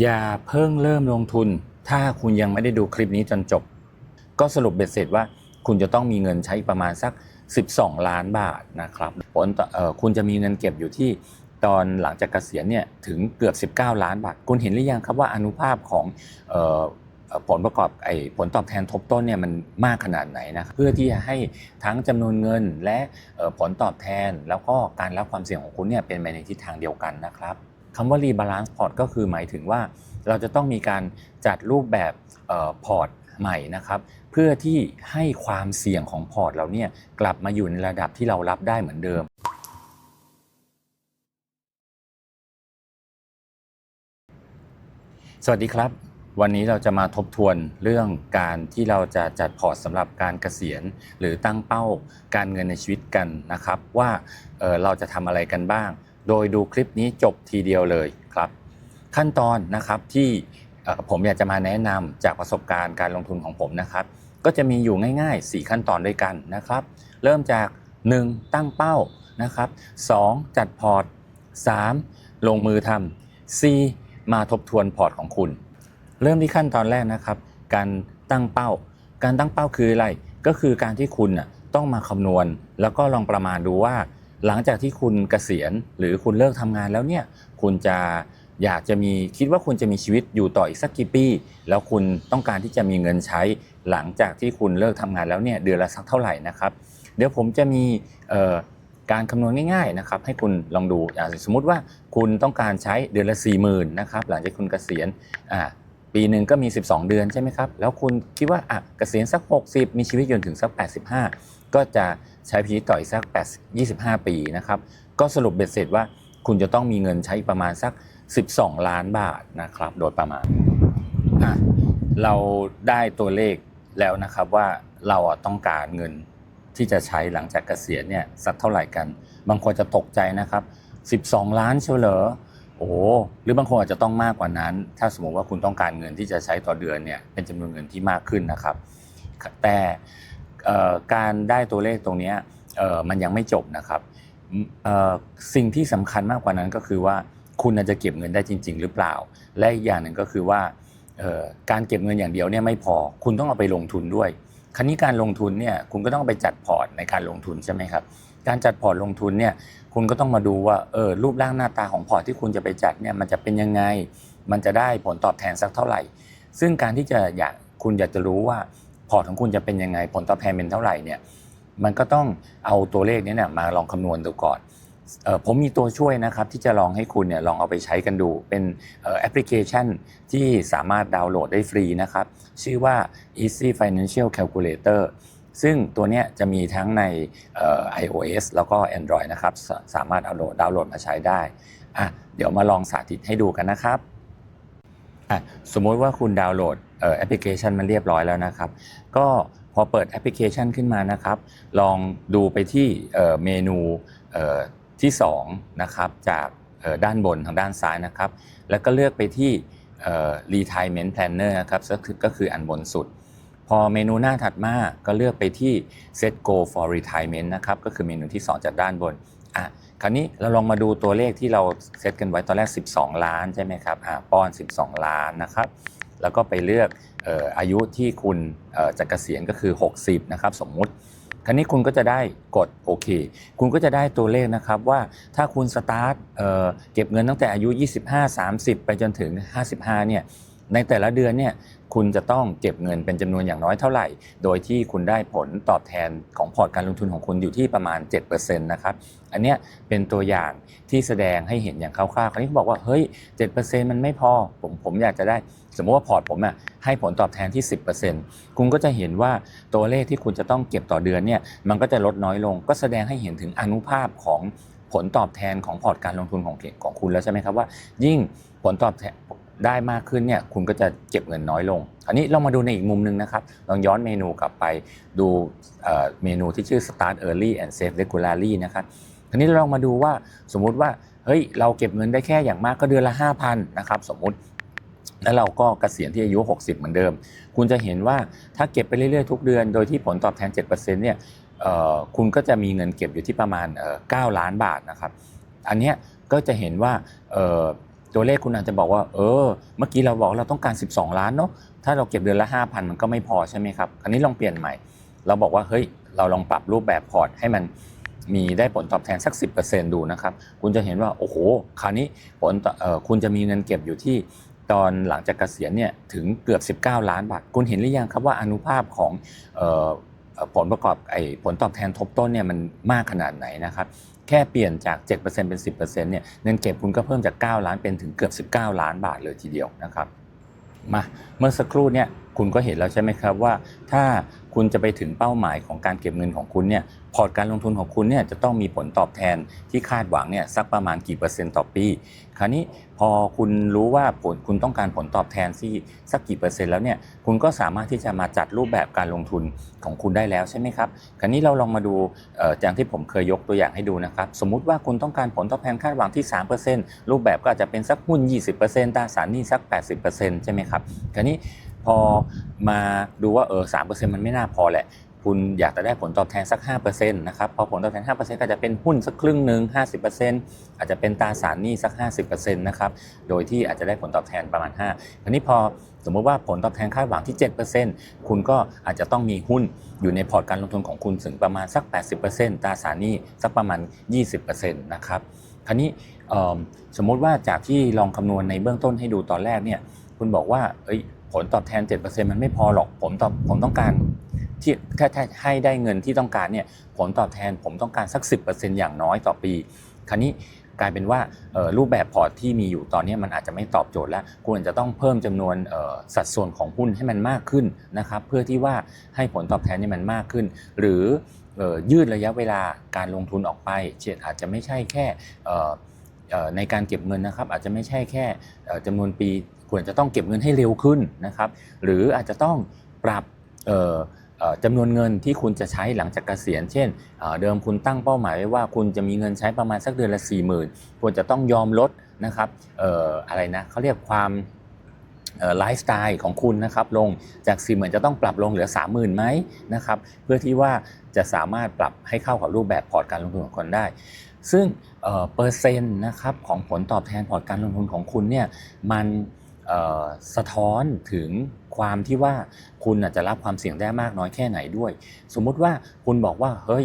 อย่าเพิ่งเริ่มลงทุน ถ้าคุณยังไม่ได้ดูคลิปนี้จนจบ ก็สรุปเบ็ดเสร็จว่าคุณจะต้องมีเงินใช้ประมาณสัก 12 ล้านบาทนะครับผลคุณจะมีเงินเก็บอยู่ที่ตอนหลังจากเกษียณเนี่ยถึงเกือบ 19 ล้านบาท คุณเห็นหรือยังครับว่าอนุภาพของผลประกอบไอ้ผลตอบแทนทบต้นเนี่ยมันมากขนาดไหนนะเพื่อที่จะให้ทั้งจำนวนเงินและผลตอบแทน แล้วก็การรับความเสี่ยงของคุณเนี่ยเป็นไปในทิศทางเดียวกันนะครับ คำว่า rebalance port ก็คือหมายถึงว่าเราจะต้องมีการจัดรูปแบบพอร์ตใหม่นะครับ เพื่อที่ให้ความเสี่ยงของพอร์ตเราเนี่ยกลับมาอยู่ในระดับที่เรารับได้เหมือนเดิม สวัสดีครับ วันนี้เราจะมาทบทวนเรื่องการที่เราจะจัดพอร์ตสำหรับการเกษียณ หรือตั้งเป้าการเงินในชีวิตกันนะครับ ว่าเเราจะทำอะไรกันบ้าง โดยดูคลิปนี้จบทีเดียวเลยครับ ขั้นตอนนะครับที่ผมอยากจะมาแนะนำจากประสบการณ์การลงทุนของผมนะครับ ก็จะมีอยู่ง่าย ๆ 4 ขั้นตอนด้วยกันนะครับ เริ่มจาก 1. ตั้งเป้านะครับ 2. จัดพอร์ต 3. ลงมือทำ 4. มาทบทวนพอร์ตของคุณ เริ่มที่ขั้นตอนแรกนะครับ การตั้งเป้า การตั้งเป้าคืออะไร ก็คือการที่คุณต้องมาคำนวณ แล้วก็ลองประมาณดูว่า หลังจากที่คุณเกษียณหรือคุณเลิกทำงานแล้วเนี่ยคุณจะอยากจะมีคิดว่าคุณจะมีชีวิตอยู่ต่ออีกสักกี่ปี แล้วคุณต้องการที่จะมีเงินใช้ หลังจากที่คุณเลิกทำงานแล้วเนี่ยเดือนละสักเท่าไหร่นะครับ เดี๋ยวผมจะมีการคำนวณง่ายๆนะครับให้คุณลองดูอ่าสมมุติว่าคุณต้องการใช้เดือนละ4 0,000นะครับหลังจากคุณเกษียณ ปีหนึ่งก็มี 12 เดือนใช่ไหมครับ แล้วคุณคิดว่าอะเกษียณสัก 60 มีชีวิตจนถึงสัก 85 ก็จะใช้ชีวิตต่ออีกสัก8 25 ปีนะครับ ก็สรุปเบ็ดเสร็จว่าคุณจะต้องมีเงินใช้ประมาณสัก 12 ล้านบาทนะครับ โดยประมาณ เราได้ตัวเลขแล้วนะครับว่าเราต้องการเงินที่จะใช้หลังจากเกษียณเนี่ยสักเท่าไหร่กัน บางคนจะตกใจนะครับ 12 ล้านเชียวเหรอ อ้หรือบางคนอาจจะต้องมากกว่านั้น ถ้าสมมติว่าคุณต้องการเงินที่จะใช้ต่อเดือนเนี่ยเป็นจำนวนเงินที่มากขึ้นนะครับ แต่การได้ตัวเลขตรงนี้มันยังไม่จบนะครับสิ่งที่สำคัญมากกว่านั้นก็คือว่าคุณจะเก็บเงินได้จริง ๆ หรือเปล่า และอีกอย่างหนึ่งก็คือว่าการเก็บเงินอย่างเดียวเนี่ยไม่พอ คุณต้องเอาไปลงทุนด้วยคราวนี้การลงทุนเนี่ยคุณก็ต้องไปจัดพอร์ตในการลงทุนใช่ไหมครับ การจัดพอร์ตลงทุนเนี่ย คุณก็ต้องมาดูว่าเออรูปร่างหน้าตาของพอร์ตที่คุณจะไปจัดเนี่ยมันจะเป็นยังไง มันจะได้ผลตอบแทนสักเท่าไหร่ ซึ่งการที่จะอยากคุณอยากจะรู้ว่าพอร์ตของคุณจะเป็นยังไง ผลตอบแทนเป็นเท่าไหร่เนี่ยมันก็ต้องเอาตัวเลขนี้เนี่ยมาลองคำนวณดูก่อนผมมีตัวช่วยนะครับที่จะลองให้คุณเนี่ยลองเอาไปใช้กันดู เป็นแอปพลิเคชันที่สามารถดาวน์โหลดได้ฟรีนะครับ ชื่อว่า Easy Financial Calculator ซึ่งตัวนี้จะมีทั้งใน iOS แล้วก็ Android นะครับ สามารถเอาดาวน์โหลดมาใช้ได้อะเดี๋ยวมาลองสาธิตให้ดูกันนะครับอะสมมติว่าคุณดาวน์โหลดแอปพลิเคชันมาเรียบร้อยแล้วนะครับ ก็พอเปิดแอปพลิเคชันขึ้นมานะครับ ลองดูไปที่เมนูเอ่อที่ 2 นะครับ จากด้านบนทางด้านซ้ายนะครับ แล้วก็เลือกไปที่ retirement planner นะครับก็คืออันบนสุด พอเมนูหน้าถัดมาก็เลือกไปที่ set go for retirement นะครับ ก็คือเมนูที่ 2 จากด้านบนอะคราวนี้เราลองมาดูตัวเลขที่เราเซตกันไว้ตอนแรก 12 ล้านใช่ไหมครับอ่าป้อน 12 ล้านนะครับ แล้วก็ไปเลือกอออายุที่คุณเอ่อจะเกษียณก็คือ 60 นะครับ สมมุติ คราวนี้คุณก็จะได้กดโอเค คุณก็จะได้ตัวเลขนะครับว่าถ้าคุณสตาร์ทเเก็บเงินตั้งแต่อายุ 25 30 ไปจนถึง 55 เนี่ย ในแต่ละเดือนเนี่ย คุณจะต้องเก็บเงินเป็นจำนวนอย่างน้อยเท่าไหร่ โดยที่คุณได้ผลตอบแทนของพอร์ตการลงทุนของคุณอยู่ที่ประมาณ7%นะครับ อันเนี้ยเป็นตัวอย่างที่แสดงให้เห็นอย่างคร่าวๆคราวนี้เขาบอกว่าเฮ้ย7%มันไม่พอผมผมอยากจะได้ สมมติว่าพอร์ตผมอะให้ผลตอบแทนที่ 10%คุณก็จะเห็นว่าตัวเลขที่คุณจะต้องเก็บต่อเดือนเนี่ยมันก็จะลดน้อยลง ก็แสดงให้เห็นถึงอนุภาพของผลตอบแทนของพอร์ตการลงทุนของของคุณแล้วใช่ไหมครับว่า ยิ่งผลตอบแทน ได้มากขึ้นเนี่ยคุณก็จะเก็บเงินน้อยลง อันนี้เรามาดูในอีกมุมหนึ่งนะครับลองย้อนเมนูกลับไปดูเมนูที่ชื่อ start early and save regularly นะครับทีนี้เราลองมาดูว่าสมมุติว่าเฮ้ยเราเก็บเงินได้แค่อย่างมากก็เดือนละ 5,000นะครับสมมุติแล้วเราก็เกษียณที่อายุ 60 เหมือนเดิม คุณจะเห็นว่าถ้าเก็บไปเรื่อยๆทุกเดือน โดยที่ผลตอบแทน 7%เนี่ยเอ่อคุณก็จะมีเงินเก็บอยู่ที่ประมาณเอ่อ9ล้านบาทนะครับ อันนี้ก็จะเห็นว่า ตัวเลขคุณอาจจะบอกว่า เออ เมื่อกี้เราบอกเราต้องการ 12 ล้านเนาะถ้าเราเก็บเดือนละ 5,000 มันก็ไม่พอใช่ไหมครับคราวนี้ลองเปลี่ยนใหม่ เราบอกว่าเฮ้ยเราลองปรับรูปแบบพอร์ตให้มันมีได้ผลตอบแทนสัก 10%ดูนะครับ คุณจะเห็นว่าโอ้โหคราวนี้ผลคุณจะมีเงินเก็บอยู่ที่ตอนหลังจากเกษียณเนี่ยถึงเกือบ 19 ล้านบาท คุณเห็นหรือยังครับว่าอนุภาพของออผลประกอบไอ้ผลตอบแทนทบต้นเนี่ยมันมากขนาดไหนนะครับ แค่เปลี่ยนจาก 7%เป็น 10%เนี่ยเงินเก็บคุณก็เพิ่มจาก 9 ล้านเป็นถึงเกือบ 19 ล้านบาทเลยทีเดียวนะครับมาเมื่อสักครู่เนี่ย คุณก็เห็นแล้วใช่ไหมครับว่า ถ้าคุณจะไปถึงเป้าหมายของการเก็บเงินของคุณเนี่ยพอร์ตการลงทุนของคุณเนี่ยจะต้องมีผลตอบแทนที่คาดหวังเนี่ยสักประมาณกี่เปอร์เซ็นต์ต่อปี คราวนี้พอคุณรู้ว่าผลคุณต้องการผลตอบแทนที่สักกี่เปอร์เซ็นต์แล้วเนี่ยคุณก็สามารถที่จะมาจัดรูปแบบการลงทุนของคุณได้แล้วใช่ไหมครับ คราวนี้เราลองมาดูเอ่ออย่างที่ผมเคยยกตัวอย่างให้ดูนะครับ สมมุติว่าคุณต้องการผลตอบแทนคาดหวังที่ 3%รูปแบบก็อาจจะเป็นสักหุ้น 20%ตราสารหนี้สัก 80%ใช่ไหมครับ คราวนี้ พอมาดูว่าเออ3%มันไม่น่าพอแหละ คุณอยากจะได้ผลตอบแทนสัก5%นะครับ พอผลตอบแทน5%ก็จะเป็นหุ้นสักครึ่งหนึ่ง50%อาจจะเป็นตราสารหนี้สัก 50%นะครับ โดยที่อาจจะได้ผลตอบแทนประมาณ5ครานี้พอสมมติว่าผลตอบแทนคาดหวังที่ 7%คุณก็อาจจะต้องมีหุ้นอยู่ในพอร์ตการลงทุนของคุณถึงประมาณสัก 80%ตราสารหนี้สักประมาณ 20%นะครับคราวนี้สมมติว่าจากที่ลองคำนวณในเบื้องต้นให้ดูตอนแรกเนี่ย คุณบอกว่าเอ้ย ผลตอบแทน 7%มันไม่พอหรอกผมตอบผมต้องการที่ถ้าให้ได้เงินที่ต้องการเนี่ยผลตอบแทนผมต้องการสัก 10%อย่างน้อยต่อปี คราวนี้กลายเป็นว่ารูปแบบพอร์ตที่มีอยู่ตอนนี้มันอาจจะไม่ตอบโจทย์แล้วคุณอาจะต้องเพิ่มจำนวนสัดส่วนของหุ้นให้มันมากขึ้นนะครับเพื่อที่ว่าให้ผลตอบแทนนี่มันมากขึ้น หรือออยืดระยะเวลาการลงทุนออกไปเช่นอาจจะไม่ใช่แค่ ในการเก็บเงินนะครับอาจจะไม่ใช่แค่เอ่อจำนวนปีควรจะต้องเก็บเงินให้เร็วขึ้นนะครับ หรืออาจจะต้องปรับจำนวนเงินที่คุณจะใช้หลังจากเกษียณ เช่น เดิมคุณตั้งเป้าหมายไว้ว่าคุณจะมีเงินใช้ประมาณสักเดือนละ 4 0,000ควรจะต้องยอมลดนะครับอออะไรนะเขาเรียกความไลฟ์สไตล์ของคุณนะครับลงจาก4 0,000จะต้องปรับลงเหลือ 30,000ไหมนะครับเพื่อที่ว่าจะสามารถปรับให้เข้ากับรูปแบบพอร์ตการลงทุนของคุณได้ ซึ่งเปอร์เซ็นต์นะครับของผลตอบแทนพอร์ตการลงทุนของคุณเนี่ยมันสะท้อนถึงความที่ว่าคุณอาจจะรับความเสี่ยงได้มากน้อยแค่ไหนด้วย สมมุติว่าคุณบอกว่าเฮ้ย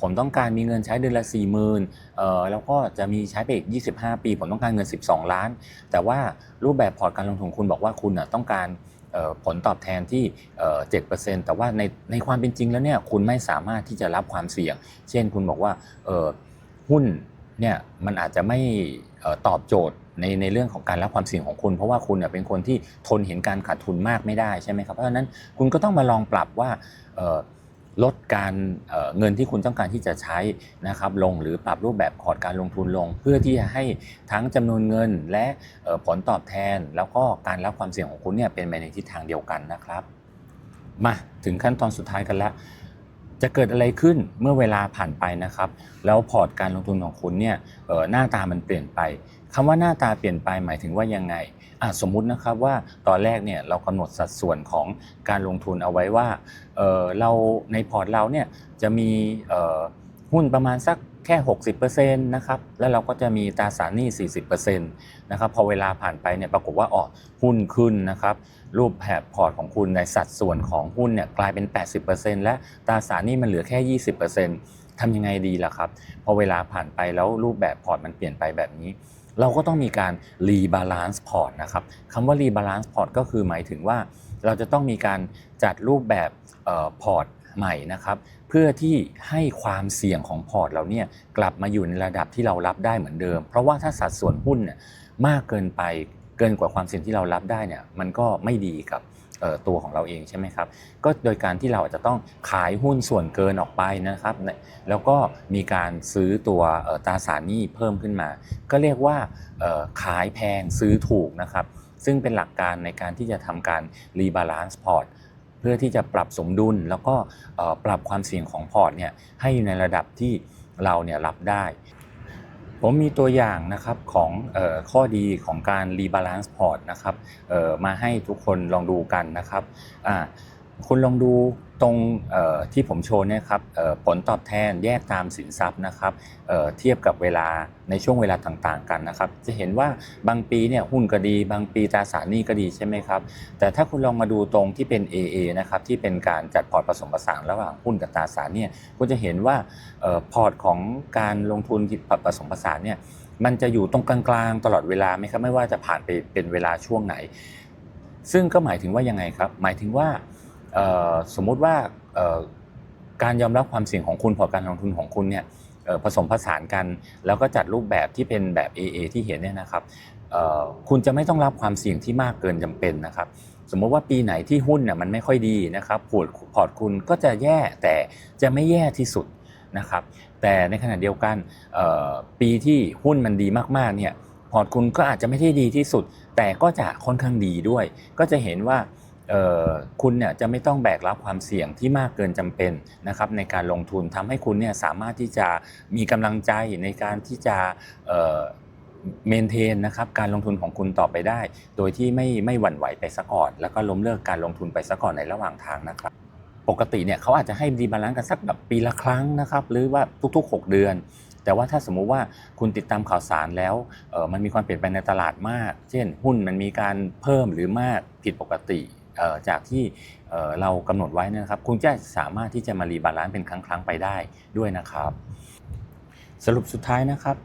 ผมต้องการมีเงินใช้เดือนละ4 0 0 0 0เอ่อแล้วก็จะมีใช้ไปอีก 25 ปี ผมต้องการเงิน 12 ล้าน แต่ว่ารูปแบบพอร์ตการลงทุนคุณบอกว่าคุณน่ะต้องการผลตอบแทนที่เอ่อ7%แต่ว่าในในความเป็นจริงแล้วเนี่ยคุณไม่สามารถที่จะรับความเสี่ยง เช่นคุณบอกว่าเหุ้นเนี่ยมันอาจจะไม่ตอบโจทย์ในในเรื่องของการรับความเสี่ยงของคุณ เพราะว่าคุณเนี่ยเป็นคนที่ทนเห็นการขาดทุนมากไม่ได้ใช่ไหมครับเพราะฉะนั้นคุณก็ต้องมาลองปรับว่าลดการเเงินที่คุณต้องการที่จะใช้นะครับลงหรือปรับรูปแบบพอร์ตการลงทุนลง เพื่อที่จะให้ทั้งจำนวนเงินและผลตอบแทน แล้วก็การรับความเสี่ยงของคุณเนี่ยเป็นไปในทิศทางเดียวกันนะครับ มาถึงขั้นตอนสุดท้ายกันแล้ว จะเกิดอะไรขึ้นเมื่อเวลาผ่านไปนะครับ แล้วพอร์ตการลงทุนของคุณเนี่ยหน้าตามันเปลี่ยนไปคำว่าหน้าตาเปลี่ยนไปหมายถึงว่ายังไงสมมุตินะครับว่าตอนแรกเนี่ยเรากำหนดสัดส่วนของการลงทุนเอาไว้ว่าเเราในพอร์ตเราเนี่ยจะมีเอ่อ หุ้นประมาณสักแค่ 60%นะครับ แล้วเราก็จะมีตราสารหนี้ 40%นะครับ พอเวลาผ่านไปเนี่ย ปรากฏว่าอ๋อหุ้นขึ้นนะครับ รูปแบบพอร์ตของคุณในสัดส่วนของหุ้นเนี่ยกลายเป็น 80%และตราสารหนี้มันเหลือแค่ 20%ทำยังไงดีล่ะครับ พอเวลาผ่านไปแล้วรูปแบบพอร์ตมันเปลี่ยนไปแบบนี้ เราก็ต้องมีการรีบาลานซ์พอร์ตนะครับคำว่ารีบาลานซ์พอร์ตก็คือหมายถึงว่า เราจะต้องมีการจัดรูปแบบพอร์ต ใหม่นะครับเพื่อที่ให้ความเสี่ยงของพอร์ตเราเนี่ยกลับมาอยู่ในระดับที่เรารับได้เหมือนเดิม เพราะว่าถ้าสัดส่วนหุ้นเนี่ยมากเกินไปเกินกว่าความเสี่ยงที่เรารับได้เนี่ยมันก็ไม่ดีกับตัวของเราเองใช่ไหมครับก็โดยการที่เราอาจจะต้องขายหุ้นส่วนเกินออกไปนะครับ แล้วก็มีการซื้อตัวตราสารหนี้เพิ่มขึ้นมา ก็เรียกว่าขายแพงซื้อถูกนะครับ ซึ่งเป็นหลักการในการที่จะทำการรีบาลานซ์พอร์ต พื่อที่จะปรับสมดุล แล้วก็ปรับความเสี่ยงของพอร์ตเนี่ยให้อยู่ในระดับที่เราเนี่ยรับได้ ผมมีตัวอย่างนะครับของออข้อดีของการรีบาลานซ์พอร์ตนะครับมาให้ทุกคนลองดูกันนะครับคุณลองดู ตรงที่ผมโชว์เนี่ยครับผลตอบแทนแยกตามสินทรัพย์นะครับเทียบกับเวลาในช่วงเวลาต่างๆกันนะครับ จะเห็นว่าบางปีเนี่ยหุ้นก็ดี บางปีตราสารหนี้ก็ดีใช่ไหมครับ แต่ถ้าคุณลองมาดูตรงที่เป็น AA นะครับที่เป็นการจัดพอร์ตผสมผสานระหว่างหุ้นกับตราสารเนี่ยคุณจะเห็นว่าออพอร์ตของการลงทุนผสมผสานเนี่ยมันจะอยู่ตรงกลางๆตลอดเวลาไหมครับไม่ว่าจะผ่านไปเป็นเวลาช่วงไหน ซึ่งก็หมายถึงว่ายังไงครับ หมายถึงว่า สมมุติว่าการยอมรับความเสี่ยงของคุณพอการลงทุนของคุณเนี่ยผสมผสานกัน แล้วก็จัดรูปแบบที่เป็นแบบ AA ที่เห็นเนี่ยนะครับคุณจะไม่ต้องรับความเสี่ยงที่มากเกินจำเป็นนะครับสมมติว่าปีไหนที่หุ้นน่ยมันไม่ค่อยดีนะครับพอร์ตพอร์ตคุณก็จะแย่แต่จะไม่แย่ที่สุดนะครับแต่ในขณะเดียวกันปีที่หุ้นมันดีมากๆเนี่ยพอร์ตคุณก็อาจจะไม่ได้ดีที่สุด แต่ก็จะค่อนข้างดีด้วย ก็จะเห็นว่า คุณเนี่ยจะไม่ต้องแบกรับความเสี่ยงที่มากเกินจำเป็นนะครับในการลงทุนทำให้คุณเนี่ยสามารถที่จะมีกำลังใจในการที่จะเมนเทนนะครับการลงทุนของคุณต่อไปได้ โดยที่ไม่ไม่หวั่นไหวไปซะก่อน แล้วก็ล้มเลิกการลงทุนไปซะก่อนในระหว่างทางนะครับ ปกติเนี่ยเขาอาจจะให้รีบาลานซ์กันสักแบบปีละครั้งนะครับหรือว่าทุกๆ 6 เดือนแต่ว่าถ้าสมมุติว่าคุณติดตามข่าวสารแล้วมันมีความเปลี่ยนแปลงในตลาดมาก เช่น หุ้นมันมีการเพิ่มหรือมากผิดปกติ จากที่เรากำหนดไว้นะครับ คุณจะสามารถที่จะมารีบาลานซ์เป็นครั้งๆไปได้ด้วยนะครับ สรุปสุดท้ายนะครับ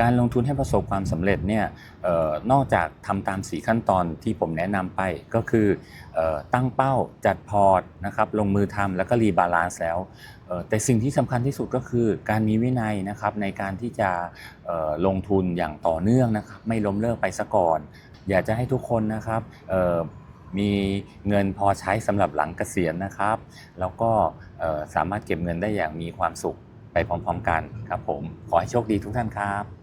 การลงทุนให้ประสบความสำเร็จเนี่ยออนอกจากทำตาม4ขั้นตอนที่ผมแนะนำไปก็คือออตั้งเป้าจัดพอร์ตนะครับลงมือทำแล้วก็รีบาลานซ์แล้วแต่สิ่งที่สำคัญที่สุดก็คือการมีวินัยนะครับในการที่จะลงทุนอย่างต่อเนื่องนะครับไม่ล้มเลิกไปซะก่อน อยากจะให้ทุกคนนะครับ มีเงินพอใช้สำหรับหลังเกษียณนะครับ แล้วก็สามารถเก็บเงินได้อย่างมีความสุขไปพร้อมๆกันครับผม ขอให้โชคดีทุกท่านครับ